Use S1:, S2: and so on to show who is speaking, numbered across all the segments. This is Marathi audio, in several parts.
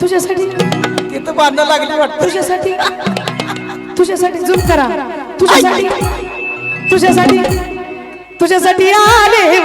S1: तुझ्यासाठी
S2: तिथं बांधा लागली वाटत.
S1: तुझ्यासाठी तुझ्यासाठी झूम करा. तुझ्यासाठी तुझ्यासाठी तुझ्यासाठी आले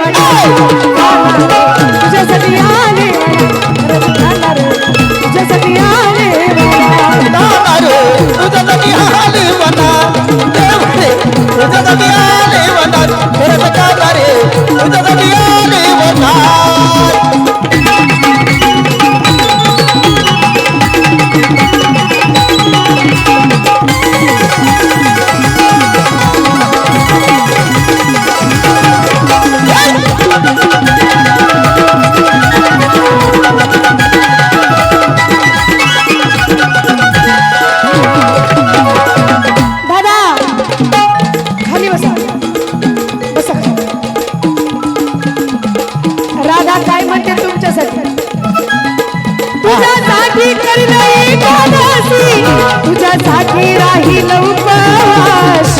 S1: दुःखासाठी राहील उपवास.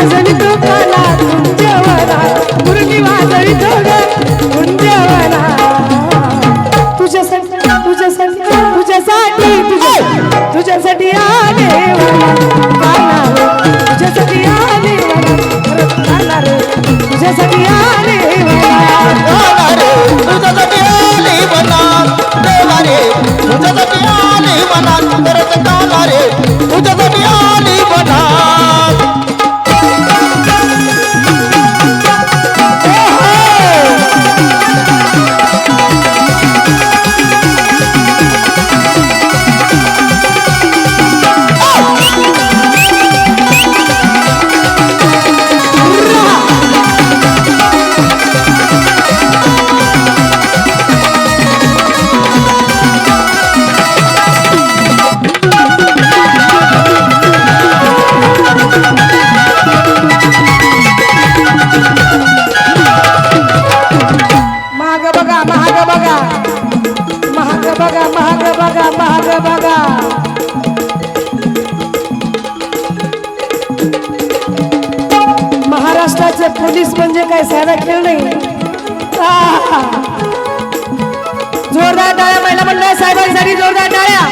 S2: दुःखासाठी तुमच्यावरा तुमच्यावरा तुझ्यासाठी
S1: तुझ्यासाठी तुझ्या तुझ्यासाठी आले तुझ्यासाठी आले तुझ्यासाठी आले पहाड बघा पहाड बघा. महाराष्ट्राचे पोलीस म्हणजे काय साधा खेळ नाही. जोरदार टाळ्या महिला मंडळ साहेबांसाठी जोरदार टाळ्या.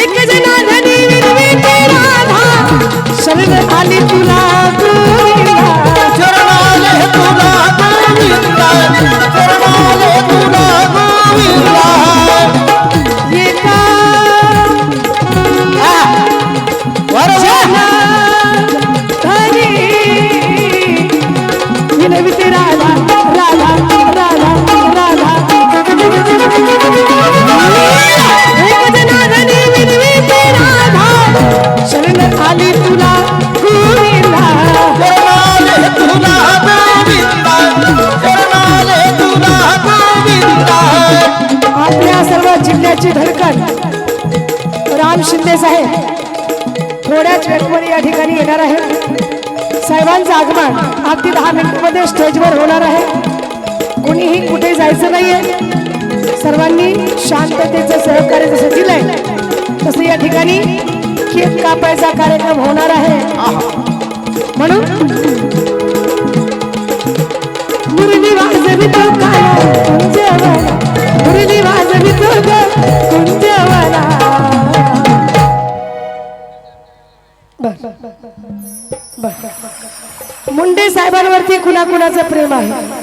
S1: एक जनाधनी विरवी तुला विरविते राधा राधा राधा राधा एक जनार्दनी विरविते राधा. शरण आली तुला गोविंदा.
S2: चरणाले तुला गोविंदा चरणाले तुला गोविंदा
S1: आपल्या सर्व जिल्ह्याची धडकन. राम शिंदे साहेब थोड्याच वेळामध्ये या ठिकाणी येणार आहे साहेबांचं आगमन अगदी दहा मिनिटांमध्ये स्टेजवर होणार आहे. कुणीही कुठे जायचं नाहीये. सर्वांनी शांततेचं सहकार्य जसं दिलंय तसं या ठिकाणी केक कापायचा कार्यक्रम होणार आहे. म्हणून मुरली वाजविता माझं प्रेम आहे